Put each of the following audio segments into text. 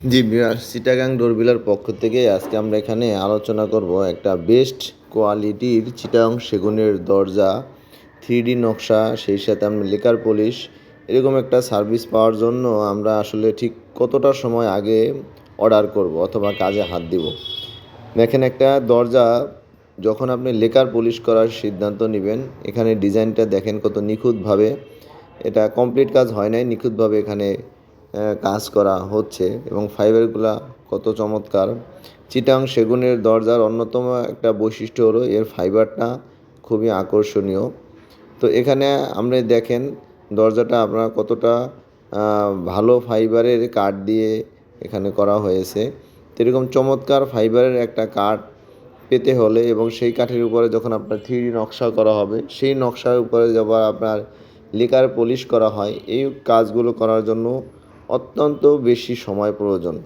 জি চিটাগাং ডোরবিলার পক্ষ থেকে আজকে আমরা এখানে আলোচনা করব একটা বেস্ট কোয়ালিটির চিটাগাং সেগুনের দরজা থ্রি নকশা, সেই সাথে আমরা লেকার পলিশ এরকম একটা সার্ভিস পাওয়ার জন্য আমরা আসলে ঠিক কতটা সময় আগে অর্ডার করব অথবা কাজে হাত দিব। দেখেন একটা দরজা, যখন আপনি লেকার পলিশ করার সিদ্ধান্ত নেবেন, এখানে ডিজাইনটা দেখেন কত নিখুঁতভাবে, এটা কমপ্লিট কাজ হয় নাই, নিখুঁতভাবে এখানে কাজ করা হচ্ছে এবং ফাইবারগুলা কত চমৎকার। চিটাং সেগুনের দরজার অন্যতম একটা বৈশিষ্ট্য হলো এর ফাইবারটা খুবই আকর্ষণীয়। তো এখানে আপনি দেখেন দরজাটা আপনার কতটা ভালো ফাইবারের কাঠ দিয়ে এখানে করা হয়েছে। এরকম চমৎকার ফাইবারের একটা কাঠ পেতে হলে এবং সেই কাঠের উপরে যখন আপনার থ্রি নকশা করা হবে, সেই নকশার উপরে যখন আপনার লিকার পলিশ করা হয়, এই কাজগুলো করার জন্য অত্যন্ত বেশি সময় প্রয়োজন।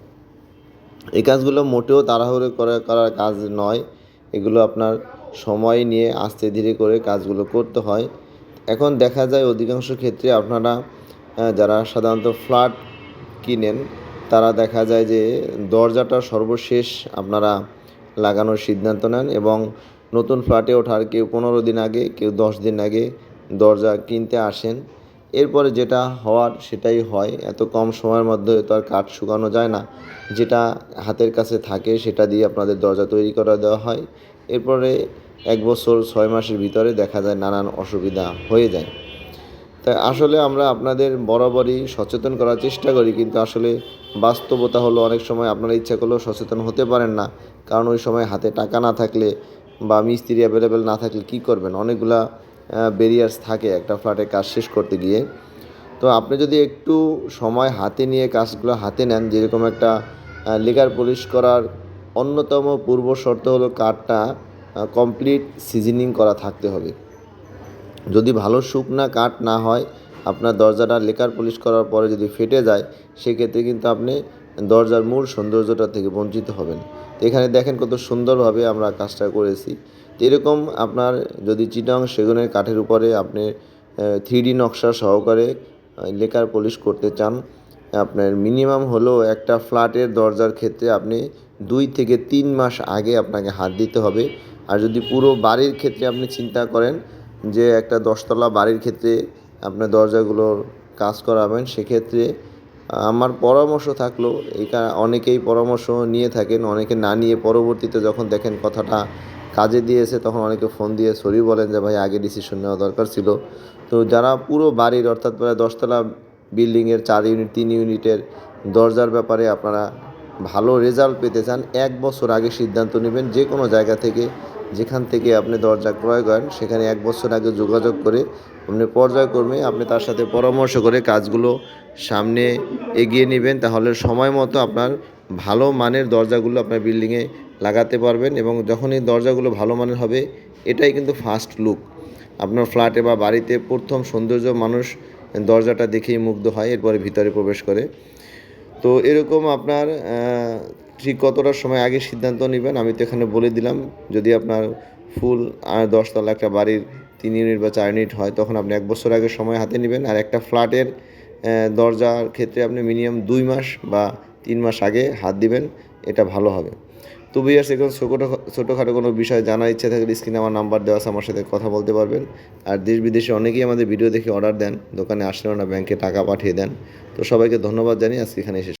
এই কাজগুলো মোটেও তাড়াহুড়ো করে করার কাজ নয়। এগুলো আপনার সময় নিয়ে আস্তে ধীরে করে কাজগুলো করতে হয়। এখন দেখা যায় অধিকাংশ ক্ষেত্রে আপনারা যারা সাধারণত ফ্ল্যাট কিনেন, তারা দেখা যায় যে দরজাটা সর্বশেষ আপনারা লাগানোর সিদ্ধান্ত নেন এবং নতুন ফ্ল্যাটে ওঠার কেউ পনেরো দিন আগে, কেউ দশ দিন আগে দরজা কিনতে আসেন। এরপরে যেটা হওয়ার সেটাই হয়। এত কম সময়ের মধ্যে তো আর কাঠ শুকানো যায় না। যেটা হাতের কাছে থাকে সেটা দিয়ে আপনাদের দরজা তৈরি করা দেওয়া হয়। এরপরে এক বছর ছয় মাসের ভিতরে দেখা যায় নানান অসুবিধা হয়ে যায়। তাই আসলে আমরা আপনাদের বরাবরই সচেতন করার চেষ্টা করি, কিন্তু আসলে বাস্তবতা হলো অনেক সময় আপনারা ইচ্ছা করলেও সচেতন হতে পারেন না। কারণ ওই সময় হাতে টাকা না থাকলে বা মিস্ত্রি অ্যাভেলেবেল না থাকলে কী করবেন? অনেকগুলা ব্যারিয়ার্স থাকে একটা ফ্ল্যাটে কাজ শেষ করতে গিয়ে। তো আপনি যদি একটু সময় হাতে নিয়ে কাজগুলো হাতে নেন, যেরকম একটা লেকার পলিশ করার অন্যতম পূর্ব শর্ত হলো কাঠটা কমপ্লিট সিজনিং করা থাকতে হবে। যদি ভালো শুকনা কাঠ না হয়, আপনার দরজাটা লেকার পলিশ করার পরে যদি ফেটে যায়, সেক্ষেত্রে কিন্তু আপনি দরজার মূল সৌন্দর্যটা থেকে বঞ্চিত হবেন। এখানে দেখেন কত সুন্দরভাবে আমরা কাজটা করেছি। এরকম আপনার যদি চিটং সেগুনের কাঠের উপরে আপনি থ্রি ডি নকশা সহকারে লেকার পলিশ করতে চান, আপনার মিনিমাম হলো একটা ফ্ল্যাটের দরজার ক্ষেত্রে আপনি দুই থেকে তিন মাস আগে আপনাকে হাত দিতে হবে। আর যদি পুরো বাড়ির ক্ষেত্রে আপনি চিন্তা করেন যে একটা দশতলা বাড়ির ক্ষেত্রে আপনার দরজাগুলোর কাজ করাবেন, সেক্ষেত্রে আমার পরামর্শ থাকল, এই অনেকেই পরামর্শ নিয়ে থাকেন, অনেকে না নিয়ে পরবর্তীতে যখন দেখেন কথাটা কাজে দিয়েছে তখন অনেকে ফোন দিয়ে সরি বলেন যে, ভাই, আগে ডিসিশন নেওয়া দরকার ছিল। তো যারা পুরো বাড়ির, অর্থাৎ প্রায় দশতলা বিল্ডিংয়ের চার ইউনিট তিন ইউনিটের দরজার ব্যাপারে আপনারা ভালো রেজাল্ট পেতে চান, এক বছর আগে সিদ্ধান্ত নেবেন। যে কোনো জায়গা থেকে, যেখান থেকে আপনি দরজা ক্রয় করেন, সেখানে এক বছর আগে যোগাযোগ করে আপনি পর্যায়ক্রমে আপনি তার সাথে পরামর্শ করে কাজগুলো সামনে এগিয়ে নেবেন। তাহলে সময় মতো আপনার ভালো মানের দরজাগুলো আপনার বিল্ডিংয়ে লাগাতে পারবেন এবং যখন এই দরজাগুলো ভালো মানের হবে, এটাই কিন্তু ফার্স্ট লুক আপনার ফ্ল্যাটে বা বাড়িতে প্রথম সৌন্দর্য মানুষ দরজাটা দেখেই মুগ্ধ হয়, এরপরে ভিতরে প্রবেশ করে। তো এরকম আপনার ঠিক কতটা সময় আগে সিদ্ধান্ত নেবেন, আমি তো এখানে বলে দিলাম। যদি আপনার ফুল আর দশতলা একটা বাড়ির তিন ইউনিট বা চার ইউনিট হয়, তখন আপনি এক বছর আগে সময় হাতে নেবেন। আর একটা ফ্ল্যাটের দরজার ক্ষেত্রে আপনি মিনিমাম দুই মাস বা তিন মাস আগে হাত দিবেন, এটা ভালো হবে। তো বিয়ার্স এখন ছোটো ছোটোখাটো কোনো বিষয় জানার ইচ্ছা থাকলে স্ক্রিনে আমার নাম্বার দেওয়া আছে, আমার সাথে কথা বলতে পারবেন। আর দেশ বিদেশে অনেকেই আমাদের ভিডিও দেখে অর্ডার দেন, দোকানে আসলেও না ব্যাংকে টাকা পাঠিয়ে দেন। তো সবাইকে ধন্যবাদ জানিয়ে আজকে এখানে এসে